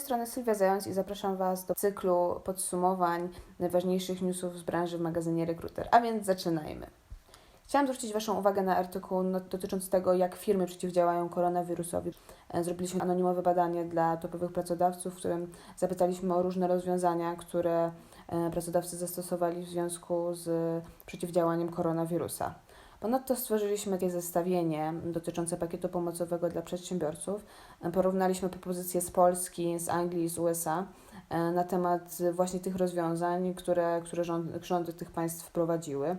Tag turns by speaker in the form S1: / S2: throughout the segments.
S1: strony Sylwia Zając i zapraszam Was do cyklu podsumowań najważniejszych newsów z branży w magazynie Rekruter. A więc zaczynajmy. Chciałam zwrócić Waszą uwagę na artykuł no, dotyczący tego, jak firmy przeciwdziałają koronawirusowi. E, Zrobiliśmy anonimowe badanie dla topowych pracodawców, w którym zapytaliśmy o różne rozwiązania, które e, pracodawcy zastosowali w związku z przeciwdziałaniem koronawirusa. Ponadto stworzyliśmy takie zestawienie dotyczące pakietu pomocowego dla przedsiębiorców. Porównaliśmy propozycje z Polski, z Anglii z USA e, na temat właśnie tych rozwiązań, które, które rząd, rządy tych państw wprowadziły.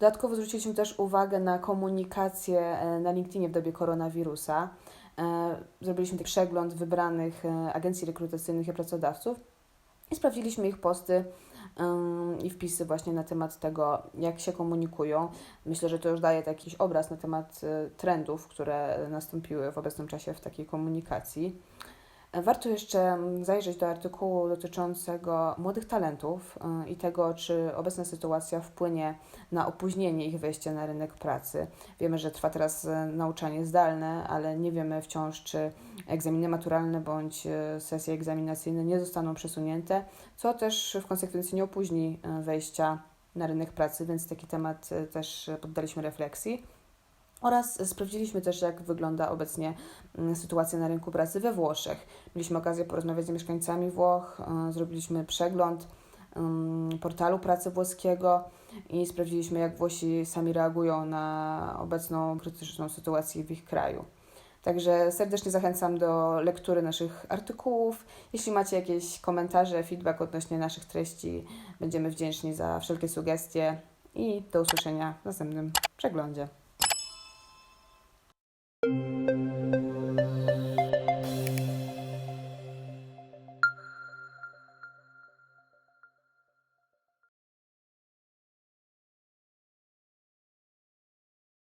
S1: Dodatkowo zwróciliśmy też uwagę na komunikację e, na LinkedInie w dobie koronawirusa. E, Zrobiliśmy taki przegląd wybranych agencji rekrutacyjnych i pracodawców i sprawdziliśmy ich posty i wpisy właśnie na temat tego, jak się komunikują. Myślę, że to już daje jakiś obraz na temat y, trendów, które nastąpiły w obecnym czasie w takiej komunikacji. Warto jeszcze zajrzeć do artykułu dotyczącego młodych talentów y, i tego, czy obecna sytuacja wpłynie na opóźnienie ich wejścia na rynek pracy. Wiemy, że trwa teraz y, nauczanie zdalne, ale nie wiemy wciąż, czy egzaminy maturalne bądź y, sesje egzaminacyjne nie zostaną przesunięte, co też w konsekwencji nie opóźni wejścia na rynek pracy, więc taki temat też poddaliśmy refleksji. Oraz sprawdziliśmy też, jak wygląda obecnie mm, sytuacja na rynku pracy we Włoszech. Mieliśmy okazję porozmawiać z mieszkańcami Włoch, y, zrobiliśmy przegląd ym, portalu pracy włoskiego i sprawdziliśmy, jak Włosi sami reagują na obecną krytyczną sytuację w ich kraju. Także serdecznie zachęcam do lektury naszych artykułów. Jeśli macie jakieś komentarze, feedback odnośnie naszych treści, będziemy wdzięczni za wszelkie sugestie i do usłyszenia w następnym przeglądzie.